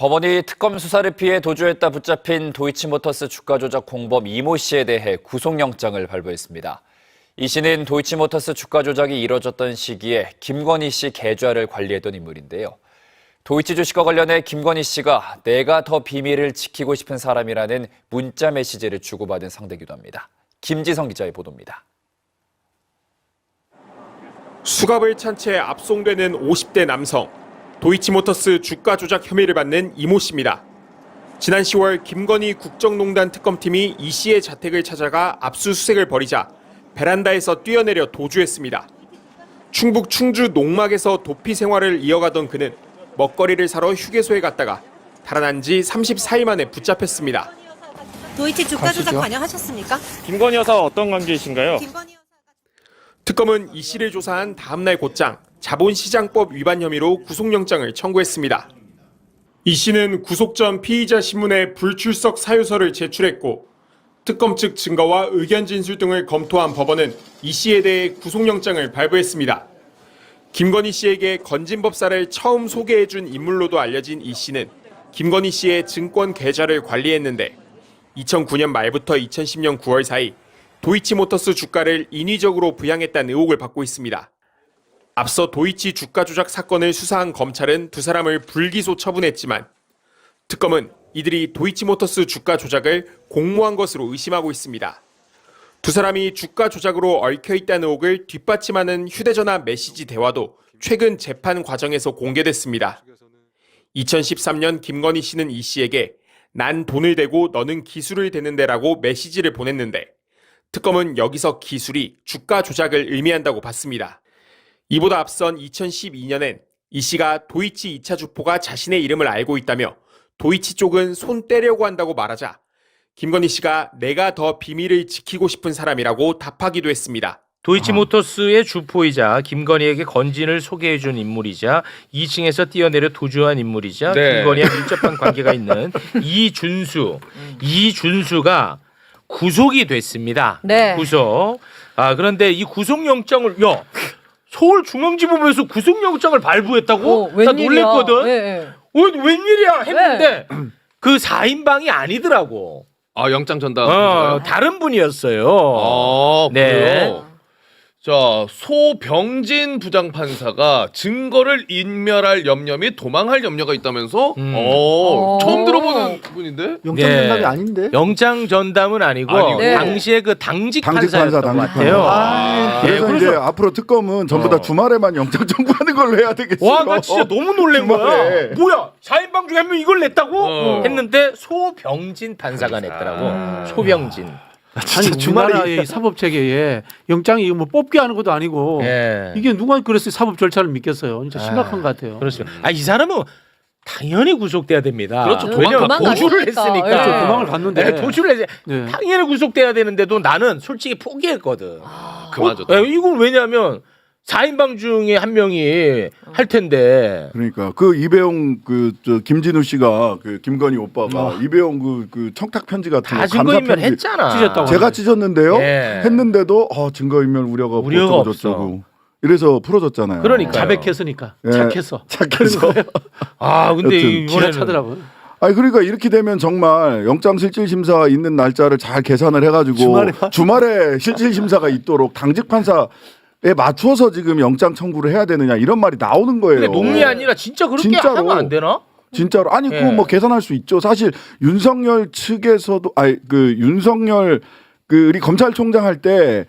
법원이 특검 수사를 피해 도주했다 붙잡힌 도이치모터스 주가 조작 공범 이모 씨에 대해 구속영장을 발부했습니다. 이 씨는 도이치모터스 주가 조작이 이뤄졌던 시기에 김건희 씨 계좌를 관리했던 인물인데요. 도이치 주식과 관련해 김건희 씨가 내가 더 비밀을 지키고 싶은 사람이라는 문자 메시지를 주고받은 상대기도 합니다. 김지성 기자의 보도입니다. 수갑을 찬 채 압송되는 50대 남성. 도이치모터스 주가 조작 혐의를 받는 이모 씨입니다. 지난 10월 김건희 국정농단 특검팀이 이 씨의 자택을 찾아가 압수수색을 벌이자 베란다에서 뛰어내려 도주했습니다. 충북 충주 농막에서 도피 생활을 이어가던 그는 먹거리를 사러 휴게소에 갔다가 달아난 지 34일 만에 붙잡혔습니다. 도이치 주가 조작 관여하셨습니까? 김건희 여사 어떤 관계이신가요? 김건희 여사가 특검은 이 씨를 조사한 다음 날 곧장 자본시장법 위반 혐의로 구속영장을 청구했습니다. 이 씨는 구속 전 피의자 신문에 불출석 사유서를 제출했고 특검 측 증거와 의견 진술 등을 검토한 법원은 이 씨에 대해 구속영장을 발부했습니다. 김건희 씨에게 건진법사를 처음 소개해준 인물로도 알려진 이 씨는 김건희 씨의 증권 계좌를 관리했는데 2009년 말부터 2010년 9월 사이 도이치모터스 주가를 인위적으로 부양했다는 의혹을 받고 있습니다. 앞서 도이치 주가 조작 사건을 수사한 검찰은 두 사람을 불기소 처분했지만 특검은 이들이 도이치모터스 주가 조작을 공모한 것으로 의심하고 있습니다. 두 사람이 주가 조작으로 얽혀 있다는 의혹을 뒷받침하는 휴대전화 메시지 대화도 최근 재판 과정에서 공개됐습니다. 2013년 김건희 씨는 이 씨에게 난 돈을 대고 너는 기술을 대는데라고 메시지를 보냈는데 특검은 여기서 기술이 주가 조작을 의미한다고 봤습니다. 이보다 앞선 2012년엔 이 씨가 도이치 2차 주포가 자신의 이름을 알고 있다며 도이치 쪽은 손 떼려고 한다고 말하자 김건희 씨가 내가 더 비밀을 지키고 싶은 사람이라고 답하기도 했습니다. 도이치모터스의 주포이자 김건희에게 건진을 소개해준 인물이자 2층에서 뛰어내려 도주한 인물이자 네. 김건희와 밀접한 관계가 있는 이준수. 이준수가 구속이 됐습니다. 네. 구속. 아 그런데 이 구속영장을 야 서울 중앙지법에서 구속영장을 발부했다고? 어, 나 웬일이야. 놀랬거든. 예, 예. 어, 웬일이야 했는데 그 4인방이 아니더라고. 아 영장 전담. 어, 다른 분이었어요. 아 네. 그래요. 자 소병진 부장판사가 증거를 인멸할 염려 및 도망할 염려가 있다면서? 음. 어, 어. 처음 들어보는 분인데? 영장 네. 전담이 아닌데? 영장 전담은 아니고 아니고. 네. 당시에 그 당직, 당직 판사였던 판사, 것 당직 같아요. 판사. 아, 그래서 네, 이제 그래서- 앞으로 특검은 전부 어. 다 주말에만 영장 청구하는 걸로 해야 되겠어. 와, 나 진짜 너무 놀란 거야. 주말에. 뭐야, 4인방 중에 한 명 이걸 냈다고? 어. 했는데 소병진 판사가 냈더라고. 아. 소병진. 아니 우리나라의 사법 체계에 영장이 이거 뭐 뽑기 하는 것도 아니고 예. 이게 누가 그랬어요 사법 절차를 믿겠어요. 진짜 심각한 아, 것 같아요. 그렇습니다. 아, 이 사람은 당연히 구속돼야 됩니다. 그렇죠. 왜냐면 도망 도주를. 했으니까. 예. 그렇죠. 도망을 갔는데. 네, 도주를 해서 네. 당연히 구속돼야 되는데도 나는 솔직히 포기했거든. 그만죠. 예, 이건 왜냐하면 4인방 중에 한 명이 할 텐데. 그러니까 그 이배용 그 저 김진우 씨가 그 김건희 오빠가 어. 이배용 그, 그 청탁 편지 같은 다거 증거인멸 감사 편지 했잖아. 찢었다고. 제가 찢었는데요. 예. 했는데도 어, 증거인멸 우려가 우려가 어쩌고 저쩌고 이래서 풀어졌잖아요. 그러니까요. 자백했으니까 예. 착했어. 착해서. 아, 근데 여튼 이번에는 기가 차더라고요. 아니 그러니까 이렇게 되면 정말 영장 실질 심사 있는 날짜를 잘 계산을 해가지고? 주말에 실질 심사가 있도록 당직 판사 에 맞춰서 지금 영장 청구를 해야 되느냐 이런 말이 나오는 거예요. 근데 농이 아니라 진짜 그렇게 진짜로. 하면 안 되나? 진짜로 아니 예. 그거 뭐 계산할 수 있죠. 사실 윤석열 측에서도 아니 그 윤석열 그 우리 검찰총장 할 때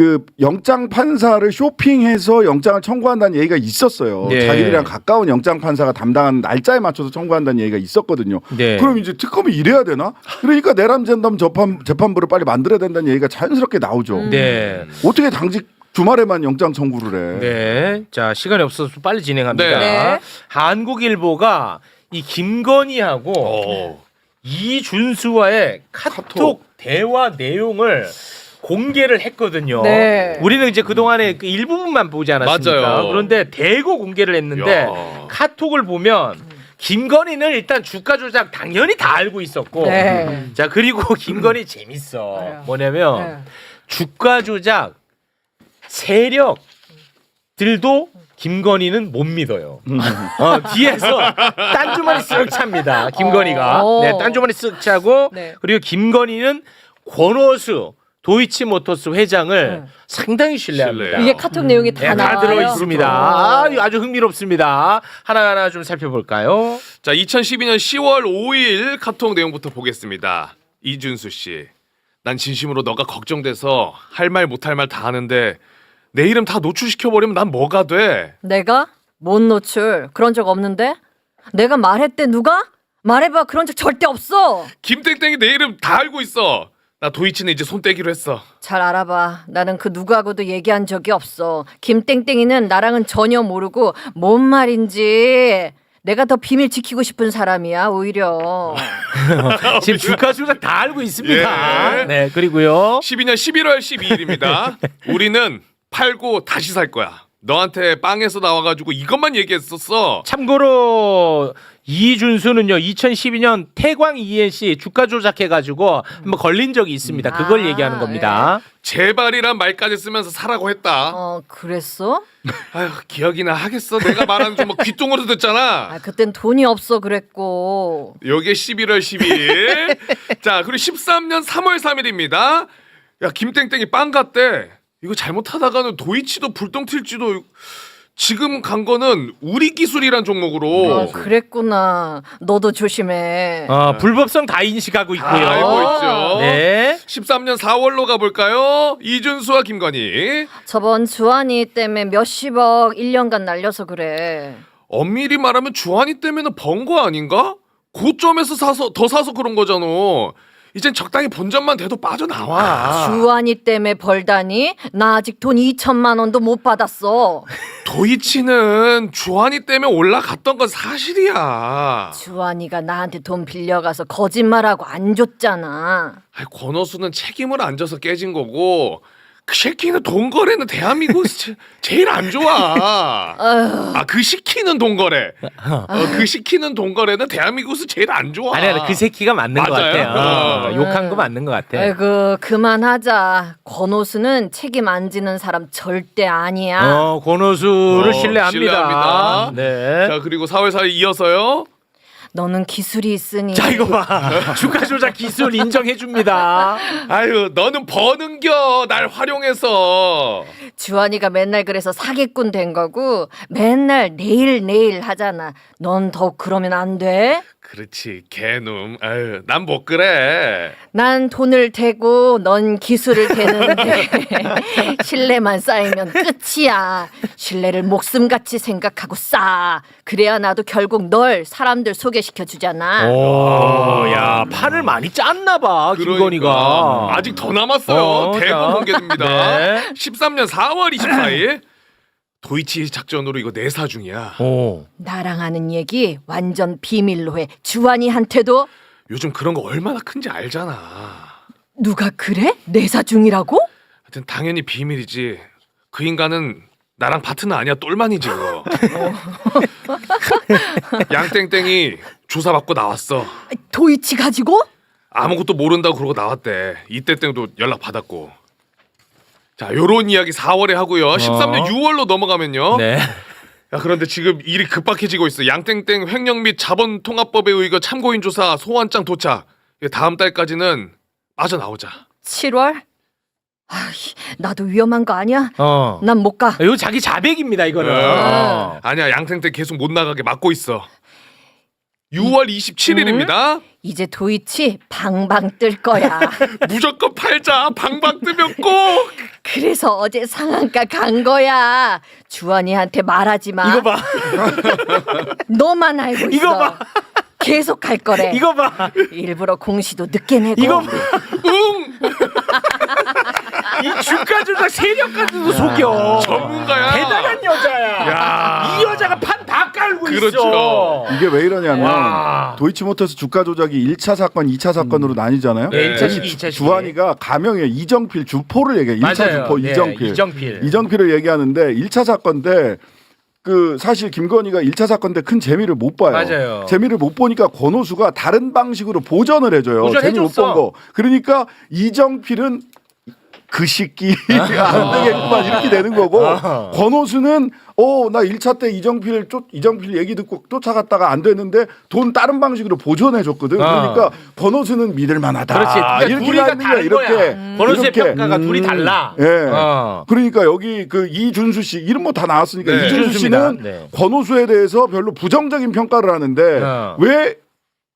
그 영장 판사를 쇼핑해서 영장을 청구한다는 얘기가 있었어요. 네. 자기들이랑 가까운 영장 판사가 담당하는 날짜에 맞춰서 청구한다는 얘기가 있었거든요. 네. 그럼 이제 특검이 이래야 되나? 그러니까 내란 전담 재판 재판부를 빨리 만들어야 된다는 얘기가 자연스럽게 나오죠. 네. 어떻게 당직 주말에만 영장 청구를 해? 네. 자, 시간이 없어서 빨리 진행합니다. 네. 한국일보가 이 김건희하고 어. 이준수와의 카톡, 카톡. 대화 내용을 공개를 했거든요. 네. 우리는 이제 그동안에 그 일부분만 보지 않았습니까? 맞아요. 그런데 대거 공개를 했는데 야. 카톡을 보면 김건희는 일단 주가 조작 당연히 다 알고 있었고 네. 자 그리고 김건희 재밌어 네. 뭐냐면 네. 주가 조작 세력들도 김건희는 못 믿어요. 어, 뒤에서 딴 주머니 쓱 찹니다. 김건희가. 어. 네, 딴 주머니 쓱 차고 네. 그리고 김건희는 권오수 도이치모터스 회장을 상당히 신뢰합니다. 이게 카톡 내용이 다 네, 다 나와요. 들어 있습니다. 아, 아주 흥미롭습니다. 하나하나 좀 살펴볼까요? 자, 2012년 10월 5일 카톡 내용부터 보겠습니다. 이준수 씨. 난 진심으로 너가 걱정돼서 할 말 못할 말 다 하는데 내 이름 다 노출시켜 버리면 난 뭐가 돼? 내가 못 노출 그런 적 없는데 내가 말했대 누가 말해봐 그런 적 절대 없어. 김땡땡이 내 이름 다 알고 있어. 나 도이치는 이제 손 떼기로 했어. 잘 알아봐. 나는 그 누구하고도 얘기한 적이 없어. 김땡땡이는 나랑은 전혀 모르고 뭔 말인지 내가 더 비밀 지키고 싶은 사람이야 오히려. 지금 주가 수작 다 알고 있습니다. 예. 네, 그리고요. 12년 11월 12일입니다. 우리는 팔고 다시 살 거야. 너한테 빵에서 나와가지고 이것만 얘기했었어. 참고로 이준수는요 2012년 태광 ENC 주가 조작해가지고 한번 걸린 적이 있습니다. 그걸 아, 얘기하는 겁니다. 제발이란 말까지 쓰면서 사라고 했다. 어 그랬어? 아휴 기억이나 하겠어. 내가 말하는 좀막 귀뚱으로 듣잖아. 아 그땐 돈이 없어 그랬고. 요게 11월 12일. 자, 그리고 13년 3월 3일입니다. 야, 김땡땡이 빵 갔대. 이거 잘못하다가는 도이치도 불똥 튈지도 지금 간 거는 우리 기술이란 종목으로 어, 그랬구나. 너도 조심해. 어, 불법성 다 인식하고 있고요. 다 알고 있죠. 네. 13년 4월로 가볼까요? 이준수와 김건희. 저번 주한이 때문에 몇십억 1년간 날려서 그래. 엄밀히 말하면 주한이 때문에 번 거 아닌가? 고점에서 사서 더 사서 그런 거잖아. 이젠 적당히 본전만 돼도 빠져나와. 주한이 때문에 벌다니? 나 아직 돈 2천만 원도 못 받았어. 도이치는 주한이 때문에 올라갔던 건 사실이야. 주한이가 나한테 돈 빌려가서 거짓말하고 안 줬잖아. 아이, 권호수는 책임을 안 져서 깨진 거고 그 새끼는 돈 거래는 대한민국에서 제- 제일 안 좋아. 아휴, 아 그 시키는 돈 거래. 어, 그 시키는 돈 거래는 대한민국에서 제일 안 좋아. 아니 아니 그 새끼가 맞는 것 맞아요? 같아요. 어, 어. 욕한 거 맞는 것 같아. 아이고 그만하자. 권호수는 책임 안 지는 사람 절대 아니야. 어, 권호수를 어, 신뢰합니다. 신뢰합니다. 네. 자 그리고 4월 4일 이어서요. 너는 기술이 있으니. 자 이거 봐 주가 조작 기술 인정해 줍니다. 아유 너는 버는겨 날 활용해서. 주한이가 맨날 그래서 사기꾼 된 거고 맨날 내일 내일 하잖아. 넌 더 그러면 안 돼? 그렇지 개놈. 아유 난 못 그래. 난 돈을 대고 넌 기술을 대는데 신뢰만 쌓이면 끝이야. 신뢰를 목숨같이 생각하고 쌓아. 그래야 나도 결국 널 사람들 소개시켜 주잖아. 오, 야 판을 많이 짰나 봐 김건희가. 그러니까. 아직 더 남았어요. 어, 대본 자. 공개됩니다. 네. 13년 4월 24일 도이치 작전으로 이거 내사 중이야. 오. 나랑 하는 얘기 완전 비밀로 해. 주한이한테도 요즘 그런 거 얼마나 큰지 알잖아. 누가 그래? 내사 중이라고? 하여튼 당연히 비밀이지. 그 인간은 나랑 파트너 아니야 똘만이지 그거. 양땡땡이 조사받고 나왔어. 도이치 가지고? 아무것도 모른다고 그러고 나왔대. 이때 땡도 연락 받았고. 자, 요런 이야기 4월에 하고요. 13년 6월로 넘어가면요. 네. 야, 그런데 지금 일이 급박해지고 있어. 양땡땡 횡령 및 자본 통합법에 의거 참고인 조사 소환장 도착. 이게 다음 달까지는 빠져나오자. 7월? 아이, 나도 위험한 거 아니야? 어. 난 못 가. 이거 자기 자백입니다 이거는. 어. 어. 아니야, 양땡땡 계속 못 나가게 막고 있어. 6월 27일입니다. 이제 도이치 방방 뜰 거야. 무조건 팔자. 방방 뜨면 꼭. 그래서 어제 상한가 간 거야. 주한이한테 말하지 마. 이거 봐. 너만 알고 있어. 이거 봐. 계속 갈 거래. 이거 봐. 일부러 공시도 늦게 내고. 이거 봐. 이 주가 조작 세력까지도 속여. 전문가야. 대단한 여자야. 야. 이 여자가 판다 깔고 그렇죠. 있어. 이게 왜 이러냐면 와. 도이치모터스 주가 조작이 1차 사건, 2차 사건으로 나뉘잖아요. 네, 1차 시기, 이 2차 시기. 주한이가 가명이에요. 이정필 주포를 얘기해요. 1차 맞아요. 주포 네, 이정필. 이정필. 이정필을 얘기하는데 1차 사건 때 그 사실 김건희가 1차 사건 때 큰 재미를 못 봐요. 맞아요. 재미를 못 보니까 권호수가 다른 방식으로 보전을 해줘요. 재미 못 보전해줬어. 본 거. 그러니까 이정필은 그 시끼 안 되겠구만 이렇게 되는 거고 아. 권호수는 어 나 1차 때 이정필 쫓 이정필 얘기 듣고 쫓아갔다가 안 됐는데 돈 다른 방식으로 보존해 줬거든. 아. 그러니까 권호수는 믿을 만하다. 그렇지. 그러니까 이렇게 둘이가 가는 거야, 다른 이렇게. 거야. 번호수의 이렇게. 평가가 둘이 달라. 예. 어. 그러니까 여기 그 이준수 씨 이름 뭐 다 나왔으니까 네. 이준수 이준수입니다. 씨는 네. 권호수에 대해서 별로 부정적인 평가를 하는데 어. 왜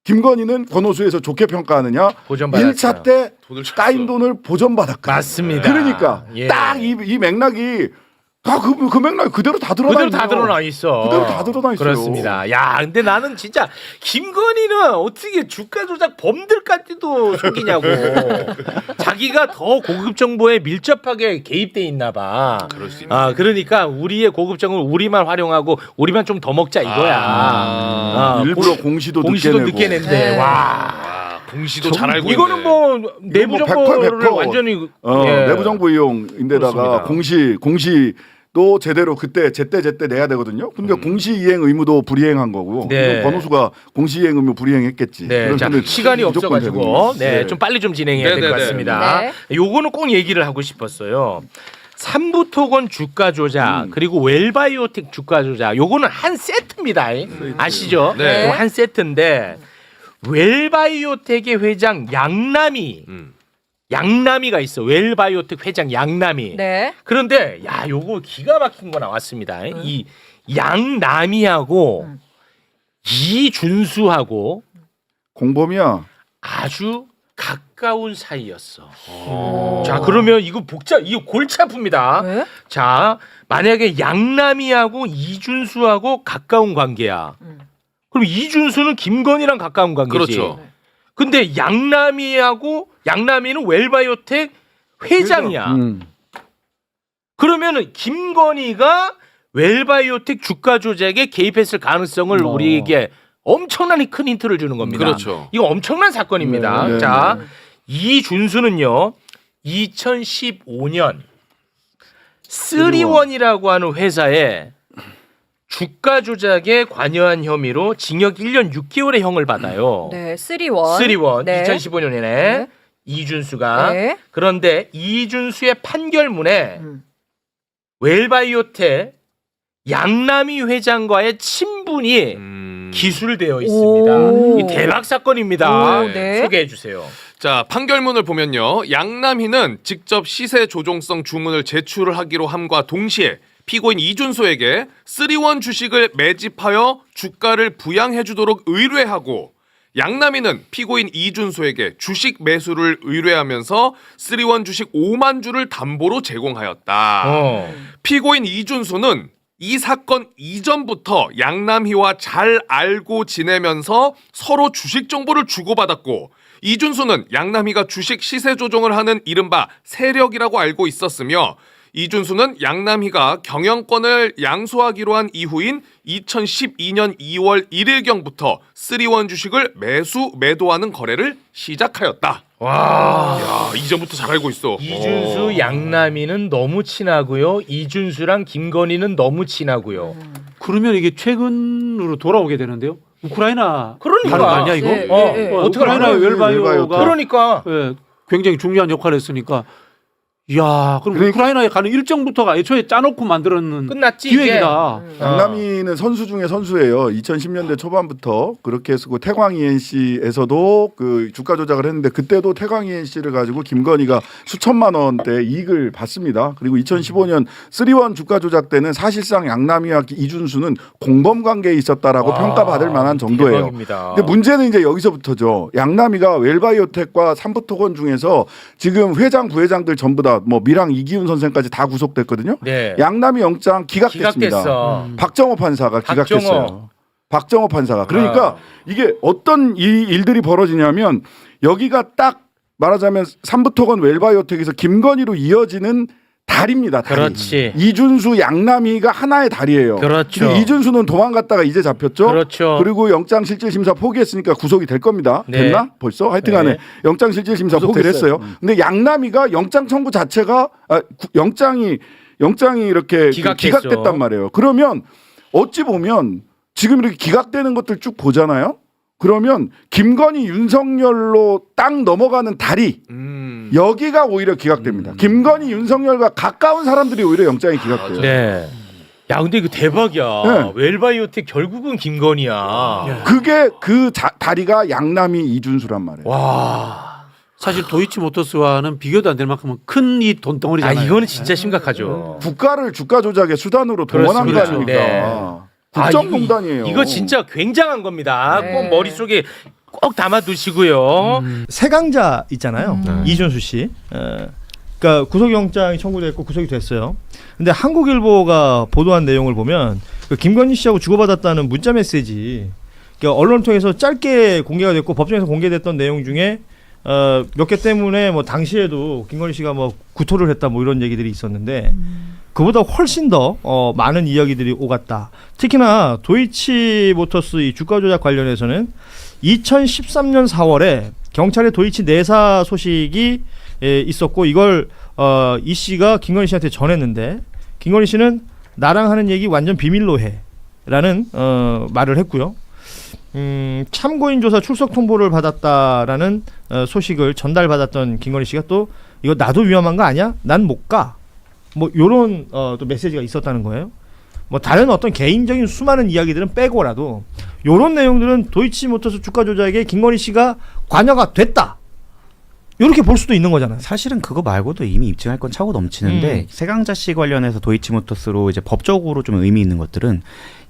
김건희는 권호수에서 좋게 평가하느냐? 보전받았어요. 1차 때 돈을 줬어. 까인 돈을 보전받았거든. 맞습니다. 그러니까 예. 딱이이 맥락이 다 그 그 맥락이 그대로 다 드러나 그대로 다 있네요. 드러나 있어. 그대로 다 드러나 있어요. 그렇습니다. 야, 근데 나는 진짜 김건희는 어떻게 주가 조작 범들까지도 속이냐고. 자기가 더 고급 정보에 밀접하게 개입돼 있나 봐. 그럴 수 있네. 아, 그러니까 우리의 고급 정보를 우리만 활용하고 우리만 좀 더 먹자 이거야. 아, 일부러 공- 공시도, 공시도 늦게. 낸대. 네. 와. 와, 공시도 잘 알고 이거는 있네. 뭐 내부 뭐 정보를 100% 100%. 완전히 어, 예. 내부 정보 이용인데다가 그렇습니다. 공시 공시 도 제대로 그때 제때 제때 내야 되거든요. 근데 공시 이행 의무도 불이행한 거고. 음. 네. 이건 권호수가 공시 이행 의무 불이행했겠지. 네, 자, 시간이 없어가지고 네, 거지. 좀 빨리 좀 진행해야 될것 네네네. 같습니다. 네. 요거는 꼭 얘기를 하고 싶었어요. 삼부토건 주가 조작 음. 그리고 웰바이오텍 주가 조작 요거는 한 세트입니다. 아시죠? 네. 요한 세트인데 웰바이오텍의 회장 양남이 음. 양남이가 있어. 웰바이오텍 회장 양남이. 네. 그런데 야 요거 기가 막힌 거 나왔습니다. 이 양남이하고 음. 이준수하고 공범이야. 아주 가까운 사이였어. 자 그러면 이거 복잡 이거 골치 아픕니다. 왜? 자 만약에 양남이하고 이준수하고 가까운 관계야. 음. 그럼 이준수는 김건희랑 가까운 관계지. 그렇죠. 근데 양남이하고 양남이는 웰바이오텍 회장이야. 음. 그러면은 김건희가 웰바이오텍 주가 조작에 개입했을 가능성을 어. 우리에게 엄청나게 큰 힌트를 주는 겁니다. 그렇죠. 이거 엄청난 사건입니다. 네, 네, 자, 네. 이준수는요. 2015년 쓰리원이라고 하는 회사에 주가 조작에 관여한 혐의로 징역 1년 6개월의 형을 받아요. 네, 쓰리원. 쓰리원 네. 2015년에 네. 이준수가 네. 그런데 이준수의 판결문에 음. 웰바이오텍 양남이 회장과의 친분이 음. 기술되어 있습니다. 오. 이 대박 사건입니다. 오, 네. 소개해 주세요. 자, 판결문을 보면요. 양남희는 직접 시세 조종성 주문을 제출을 하기로 함과 동시에 피고인 이준소에게 쓰리원 주식을 매집하여 주가를 부양해 주도록 의뢰하고 양남희는 피고인 이준소에게 주식 매수를 의뢰하면서 쓰리원 주식 5만 주를 담보로 제공하였다. 어. 피고인 이준수는 이 사건 이전부터 양남희와 잘 알고 지내면서 서로 주식 정보를 주고받았고 이준수는 양남희가 주식 시세 조종을 하는 이른바 세력이라고 알고 있었으며 이준수는 양남희가 경영권을 양수하기로 한 이후인 2012년 2월 1일경부터 쓰리원 주식을 매수 매도하는 거래를 시작하였다. 와. 야, 이전부터 잘 알고 있어. 이준수 어. 양남이는 너무 친하고요. 이준수랑 김건희는 너무 친하고요. 그러면 이게 최근으로 돌아오게 되는데요. 우크라이나 그러니까. 다른 거 아니야 이거? 네, 어, 네, 네. 어, 어떻게 우크라이나 알아요? 웰바이오가 웰바이오가. 그러니까 예, 굉장히 중요한 역할을 했으니까 야 그럼 그러니까- 우크라이나에 가는 일정부터가 애초에 짜놓고 만들었는 끝났지 기획이다. 양남이는 선수 중에 선수예요. 2010년대 초반부터 그렇게 했고 태광 ENC에서도 그 주가 조작을 했는데 그때도 태광 ENC를 가지고 김건희가 수천만 원대 이익을 받습니다. 그리고 2015년 쓰리원 주가 조작 때는 사실상 양남이와 이준수는 공범 관계에 있었다라고 와, 평가받을 만한 정도예요. 대박입니다. 근데 문제는 이제 여기서부터죠. 양남이가 웰바이오텍과 삼부토건 중에서 지금 회장 부회장들 전부 다뭐 미랑 이기훈 선생까지 다 구속됐거든요. 네. 양남이 영장 기각됐습니다. 기각됐어. 박정호 판사가 박정호. 기각했어요. 박정호 판사가. 그러니까 아. 이게 어떤 이 일들이 벌어지냐면 여기가 딱 말하자면 삼부토건 웰바이오텍에서 김건희로 이어지는 다리입니다. 다리. 그렇지. 이준수 양남이가 하나의 다리예요. 그렇죠. 근데 이준수는 도망갔다가 이제 잡혔죠. 그렇죠. 그리고 영장 실질 심사 포기했으니까 구속이 될 겁니다. 네. 됐나? 벌써 하여튼간에 네. 영장 실질 심사 포기를 했어요. 근데 양남이가 영장 청구 자체가 아, 구- 영장이 영장이 이렇게 그 기각했어. 기각됐단 말이에요. 그러면 어찌 보면 지금 이렇게 기각되는 것들 쭉 보잖아요. 그러면 김건희 윤석열로 딱 넘어가는 다리 음. 여기가 오히려 기각됩니다. 김건희, 윤석열과 가까운 사람들이 오히려 영장이 기각돼요. 네. 야 근데 이거 대박이야. 네. 웰바이오텍 결국은 김건희야. 그게 그 자- 다리가 양남이 이준수란 말이에요. 와. 사실 도이치모터스와는 비교도 안 될 만큼 큰이아 돈덩어리잖아요. 이거는 진짜 심각하죠. 국가를 주가 조작의 수단으로 동원한 거. 아닙니까? 네. 국정농단이에요. 이거, 이거 진짜 굉장한 겁니다. 네. 꼭 머릿속에 꼭 담아두시고요. 세강자 있잖아요. 이준수 씨. 에, 그러니까 구속영장이 청구됐고 구속이 됐어요. 근데 한국일보가 보도한 내용을 보면 그 김건희 씨하고 주고받았다는 문자 메시지 그러니까 언론을 통해서 짧게 공개가 됐고 법정에서 공개됐던 내용 중에 어, 몇 개 때문에 뭐 당시에도 김건희 씨가 뭐 구토를 했다 뭐 이런 얘기들이 있었는데 그보다 훨씬 더 어, 많은 이야기들이 오갔다. 특히나 도이치 모터스 이 주가 조작 관련해서는 2013년 4월에 경찰의 도이치 내사 소식이 에, 있었고 이걸 어, 이 씨가 김건희 씨한테 전했는데 김건희 씨는 나랑 하는 얘기 완전 비밀로 해라는 어, 말을 했고요. 음, 참고인 조사 출석 통보를 받았다라는 어, 소식을 전달받았던 김건희 씨가 또 이거 나도 위험한 거 아니야? 난 못 가. 뭐 요런 어, 또 메시지가 있었다는 거예요. 뭐 다른 어떤 개인적인 수많은 이야기들은 빼고라도 요런 내용들은 도이치모터스 주가 조작에 김건희 씨가 관여가 됐다. 이렇게 볼 수도 있는 거잖아요. 사실은 그거 말고도 이미 입증할 건 차고 넘치는데 음. 세강자 씨 관련해서 도이치모터스로 이제 법적으로 좀 의미 있는 것들은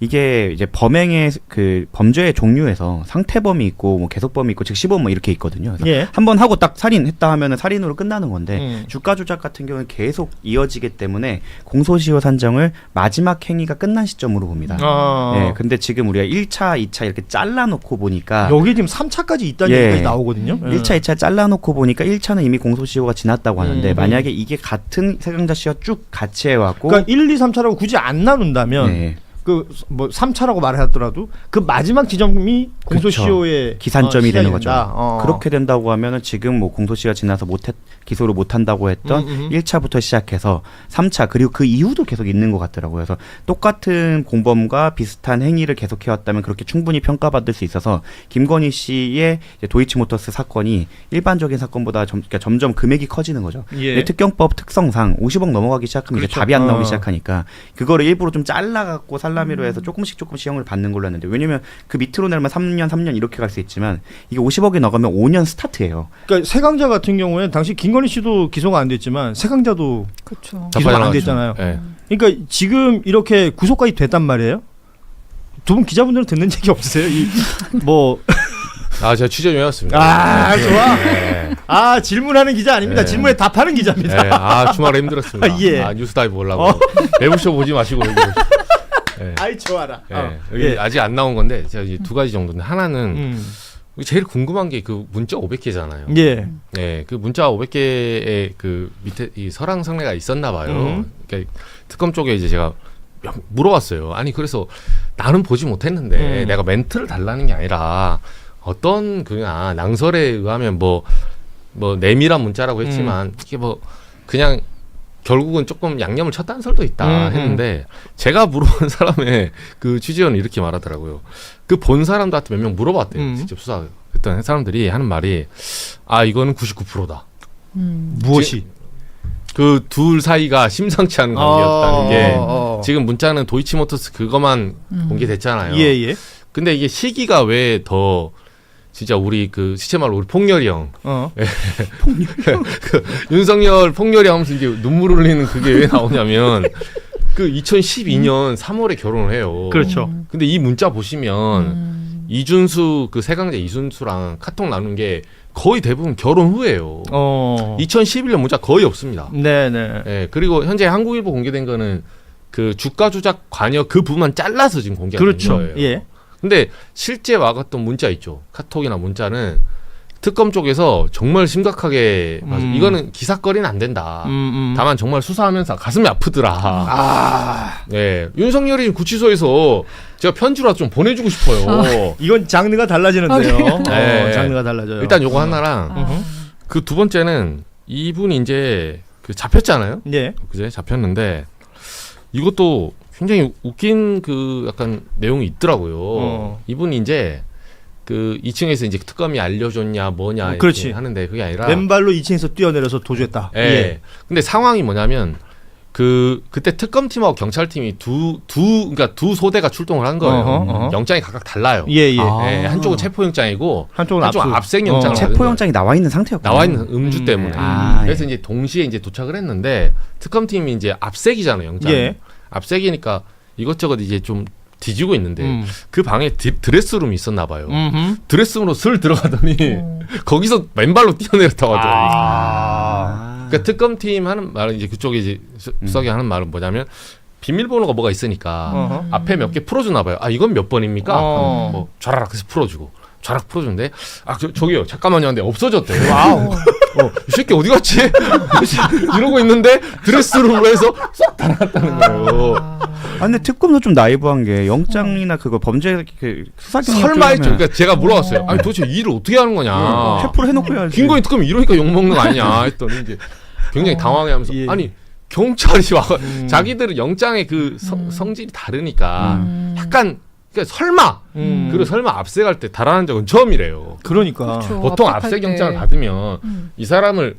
이게 이제 범행의 그 범죄의 종류에서 상태범이 있고 뭐 계속범이 있고 즉 시범 뭐 이렇게 있거든요. 예. 한번 하고 딱 살인했다 하면은 살인으로 끝나는 건데 음. 주가 조작 같은 경우는 계속 이어지기 때문에 공소시효 산정을 마지막 행위가 끝난 시점으로 봅니다. 아. 네, 근데 지금 우리가 1차, 2차 이렇게 잘라놓고 보니까 여기 지금 3차까지 있다는 예. 얘기까지 나오거든요. 예. 1차, 2차 잘라놓고 보니까 1차는 이미 공소시효가 지났다고 하는데 음. 만약에 이게 같은 세강자 씨와 쭉 같이 해왔고 그러니까 1, 2, 3차라고 굳이 안 나눈다면 네. 그뭐 3차라고 말하더라도 그 마지막 지점이 공소시효의 기산점이 어, 되는 거죠. 어. 그렇게 된다고 하면은 지금 뭐 공소시효가 지나서 못했 기소를 못 한다고 했던 음, 음. 1차부터 시작해서 3차 그리고 그 이후도 계속 있는 것 같더라고요. 그래서 똑같은 공범과 비슷한 행위를 계속해 왔다면 그렇게 충분히 평가받을 수 있어서 김건희 씨의 이제 도이치모터스 사건이 일반적인 사건보다 점, 그러니까 점점 금액이 커지는 거죠. 예. 특경법 특성상 50억 넘어가기 시작하면 이제 그렇죠. 답이 안 나오기 어. 시작하니까 그거를 일부러 좀 잘라 갖고 살 라미로 해서 조금씩 조금씩 형을 받는 걸로 했는데 왜냐면 그 밑으로 내려면 3년 3년 이렇게 갈 수 있지만 이게 50억이 나가면 5년 스타트예요. 그러니까 세강자 같은 경우에는 당시 김건희 씨도 기소가 안 됐지만 세강자도 그렇죠. 기소가 안 됐잖아요. 그러니까 지금 이렇게 구속까지 됐단 말이에요. 두 분 기자분들은 듣는 얘기 없으세요? 이뭐 아, 제가 취재 좀 해왔습니다. 아, 좋아. 네. 아, 질문하는 기자 아닙니다. 네. 질문에 답하는 기자입니다. 네. 아, 주말에 힘들었습니다. 아, 예. 아, 뉴스 다이브 보려고. 어. 매부쇼 보지 마시고. 네. 아이 좋아라. 네. 어. 여기 예. 아직 안 나온 건데 제가 이제 두 가지 정도인데 하나는 음. 제일 궁금한 게 그 문자 500개잖아요. 예. 네, 그 문자 500개의 그 밑에 이 서랑 상례가 있었나 봐요. 음. 그러니까 특검 쪽에 이제 제가 물어봤어요. 아니 그래서 나는 보지 못했는데 음. 내가 멘트를 달라는 게 아니라 어떤 그냥 낭설에 의하면 뭐 뭐 내밀한 문자라고 음. 했지만 이게 뭐 그냥 결국은 조금 양념을 쳤다는 설도 있다 음, 음. 했는데 제가 물어본 사람의 그 취재원이 이렇게 말하더라고요. 그 본 사람들한테 몇 명 물어봤대요. 음. 직접 수사했던 사람들이 하는 말이 아 이거는 99%다. 무엇이? 그 둘 사이가 심상치 않은 관계였다는 어, 게 어, 어. 지금 문자는 도이치모터스 그것만 공개됐잖아요. 예, 예. 근데 이게 시기가 왜 더 진짜 우리 그 시체 말로 우리 폭렬이 형, 어. 그 윤석열 폭렬이 하면서 이게 눈물 흘리는 그게 왜 나오냐면 그 2012년 3월에 결혼을 해요. 그렇죠. 근데 이 문자 보시면 이준수 그 세강자 이준수랑 카톡 나눈 게 거의 대부분 결혼 후예요. 어. 2011년 문자 거의 없습니다. 네, 네. 예, 그리고 현재 한국일보 공개된 거는 그 주가 조작 관여 그 부분만 잘라서 지금 공개가 그렇죠. 된 거예요. 예. 근데 실제 와갔던 문자 있죠. 카톡이나 문자는 특검 쪽에서 정말 심각하게 음. 이거는 기사거리는 안 된다. 음, 음. 다만 정말 수사하면서 가슴이 아프더라. 아. 네, 윤석열이 구치소에서 제가 편지로 좀 보내주고 싶어요. 이건 장르가 달라지는데요. 네. 어, 장르가 달라져요. 일단 요거 하나랑 음흠. 그두 번째는 이분이 이제 그 잡혔잖아요. 예. 그제 잡혔는데 이것도 굉장히 웃긴 그 약간 내용이 있더라고요. 어. 이분이 이제 그 2층에서 이제 특검이 알려줬냐 뭐냐 이렇게 그렇지. 하는데 그게 아니라 맨발로 2층에서 뛰어내려서 도주했다. 예. 근데 상황이 뭐냐면 그 그때 특검팀하고 경찰팀이 두두 그러니까 두 소대가 출동을 한 거예요. 어허, 어허. 영장이 각각 달라요. 예, 예. 예, 한쪽은 체포영장이고 한쪽은 한쪽은 압수. 압생 어. 영장을 체포영장이 나와 있는 상태였고 나와 있는 음주 음. 때문에. 아, 그래서 이제 동시에 이제 도착을 했는데 특검팀이 이제 압색이잖아요, 영장. 예. 압색이니까 이것저것 이제 좀 뒤지고 있는데 음. 그 방에 디- 드레스룸이 있었나 봐요. 음흠. 드레스룸으로 슬 들어가더니 거기서 맨발로 뛰어내렸다고 하더라고요. 아. 그러니까 특검팀 하는 말은 이제 그쪽에 이제 수- 수석이 하는 말은 뭐냐면 비밀번호가 뭐가 있으니까 어허. 앞에 몇 개 풀어주나 봐요. 아 이건 몇 번입니까? 어. 뭐 좌라락 해서 풀어주고 좌락 풀어주는데 아 저, 저기요 잠깐만요 하는데 없어졌대요. 와우. 어, 이 새끼 어디 갔지? 이러고 있는데 드레스룸으로 해서 쏙 달아났다는 거예요. 아 근데 특검도 좀 나이브한 게 영장이나 그거 범죄 그 수사 경력 설마 했죠. 그러니까 제가 물어봤어요. 아니 도대체 일을 어떻게 하는 거냐? 체포를 해놓고 해야지. 김건희 특검이 이러니까 욕 먹는 거 아니냐 했더니 이제 굉장히 당황해하면서 예. 아니 경찰이 와 자기들은 영장의 그 성, 성질이 다르니까 약간 그러니까 설마 음. 그리고 설마 압색할 때 달아난 적은 처음이래요. 그러니까. 보통 압색 영장을 받으면 이 사람을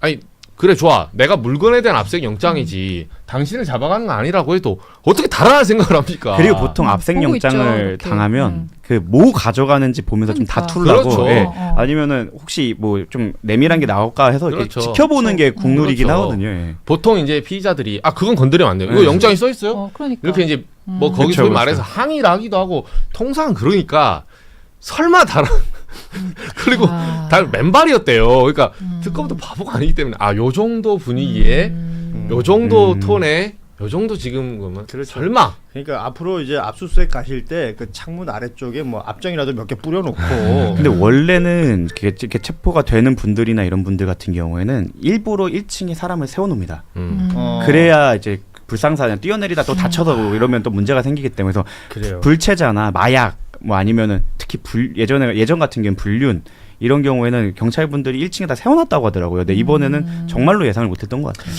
아니 그래 좋아 내가 물건에 대한 압색 영장이지 당신을 잡아가는 거 아니라고 해도 어떻게 달아날 생각을 합니까? 그리고 보통 압색 보고 있죠, 영장을 이렇게. 당하면 음. 그 뭐 가져가는지 보면서 좀 그러니까. 다투려고 그렇죠. 예. 어, 어. 아니면은 혹시 뭐 좀 내밀한 게 나올까 해서 이렇게 그렇죠. 지켜보는 게 국룰이긴 그렇죠. 하거든요. 예. 보통 이제 피의자들이 아 그건 건드리면 안 돼요. 이거 네. 영장이 써 있어요? 어, 그러니까. 이렇게 이제 뭐 거기 그쵸, 소위 그쵸. 말해서 항의를 하기도 하고 통상 그러니까 설마 달아 그리고 아. 달 맨발이었대요. 그러니까 특검도 바보가 아니기 때문에 아 요 정도 분위기에 요 정도 음. 톤에 요 정도 지금 그러면 그렇죠. 설마 그러니까 앞으로 이제 압수수색 가실 때 그 창문 아래쪽에 뭐 압정이라도 몇 개 뿌려놓고. 근데 원래는 이렇게, 이렇게 체포가 되는 분들이나 이런 분들 같은 경우에는 일부러 1층에 사람을 세워놓습니다. 음. 어. 그래야 이제 불상사나 뛰어내리다 또 다쳐서 뭐 이러면 또 문제가 생기기 때문에 그래서 그래요. 불체자나 마약 뭐 아니면은 특히 불 예전에 예전 같은 경우는 불륜 이런 경우에는 경찰분들이 1층에 다 세워놨다고 하더라고요. 근데 이번에는 정말로 예상을 못했던 것 같아요.